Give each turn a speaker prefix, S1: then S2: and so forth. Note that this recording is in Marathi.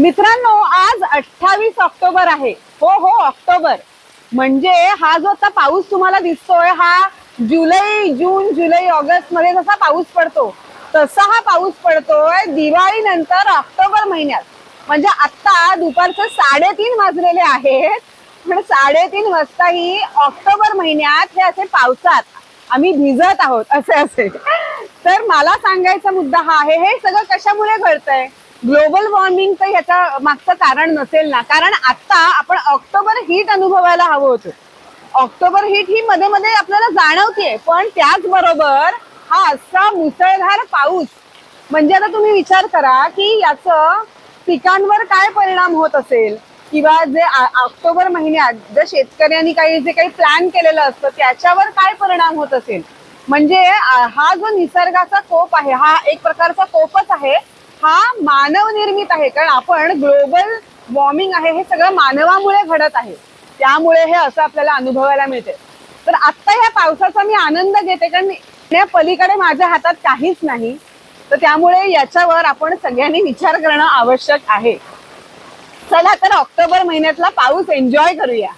S1: मित्रांनो आज अठ्ठावीस ऑक्टोबर आहे. हो हो ऑक्टोबर. म्हणजे हा जो आता पाऊस तुम्हाला दिसतोय हा जुलै जून जुलै ऑगस्टमध्ये जसा पाऊस पडतो तसा हा पाऊस पडतोय दिवाळी नंतर ऑक्टोबर महिन्यात. म्हणजे आता दुपारचे साडेतीन वाजलेले आहेत पण साडेतीन वाजताही ऑक्टोबर महिन्यात हे असे पावसात आम्ही भिजत आहोत असे असे. तर मला सांगायचा मुद्दा हा आहे हे सगळं कशामुळे घडतंय? ग्लोबल वॉर्मिंगचं ह्याच्या मागचं कारण नसेल ना. कारण आता आपण ऑक्टोबर हीट अनुभवायला हवं होतं. ऑक्टोबर हीट ही मध्ये मध्ये आपल्याला जाणवतीये. पण त्याचबरोबर हा असा मुसळधार पाऊस. म्हणजे आता तुम्ही विचार करा की याचं पिकांवर काय परिणाम होत असेल? किंवा जे ऑक्टोबर महिन्यात जर शेतकऱ्यांनी काही जे काही प्लॅन केलेलं असतं त्याच्यावर काय परिणाम होत असेल? म्हणजे हा जो निसर्गाचा कोप आहे हा एक प्रकारचा कोपच आहे. हा मानव निर्मित आहे. कारण आपण ग्लोबल वॉर्मिंग आहे हे सगळं मानवामुळे घडत आहे. त्यामुळे हे असं आपल्याला अनुभवायला मिळते. तर आत्ता या पावसाचा मी आनंद घेते कारण या पलीकडे माझ्या हातात काहीच नाही. तर त्यामुळे याच्यावर आपण सगळ्यांनी विचार करणं आवश्यक आहे. चला तर ऑक्टोबर महिन्यातला पाऊस एन्जॉय करूया.